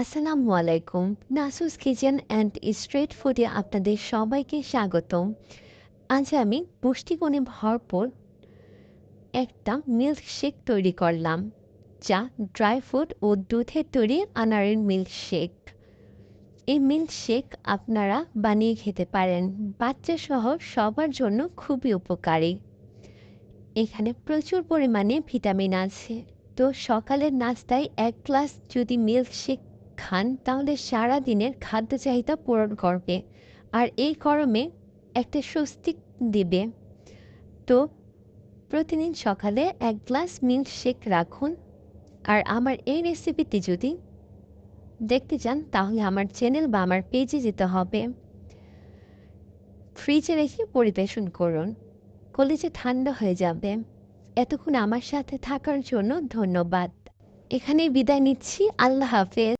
আসসালামু আলাইকুম নাসুস kitchen and street ফুডে আপনাদের সবাইকে স্বাগতম। আজ আমি পুষ্টিগুণে ভরপুর একটা মিল্কশেক তৈরি করলাম, যা ড্রাই ফ্রুট ও দুধের তৈরি আনারের মিল্কশেক এই মিল্কশেক আপনারা বানিয়ে খেতে পারেন বাচ্চা সহ সবার জন্য খুবই উপকারী। এখানে প্রচুর পরিমাণে ভিটামিন আছে। তো সকালের নাস্তায় এক গ্লাস যদি মিল্কশেক খান তাহলে সারা দিনের খাদ্য চাহিদা পূরণ করবে আর এই গরমে একটা স্বস্তি দিবে। তো প্রতিদিন সকালে এক গ্লাস মিল্কশেক রাখুন আর আমার এই রেসিপিটি যদি দেখতে চান তাহলে আমার চ্যানেল বা আমার পেজে যেতে হবে। ফ্রিজে রেখে পরিবেশন করুন, কলেজে ঠান্ডা হয়ে যাবে। এতক্ষণ আমার সাথে থাকার জন্য ধন্যবাদ। এখানেই বিদায় নিচ্ছি, আল্লাহ হাফেজ।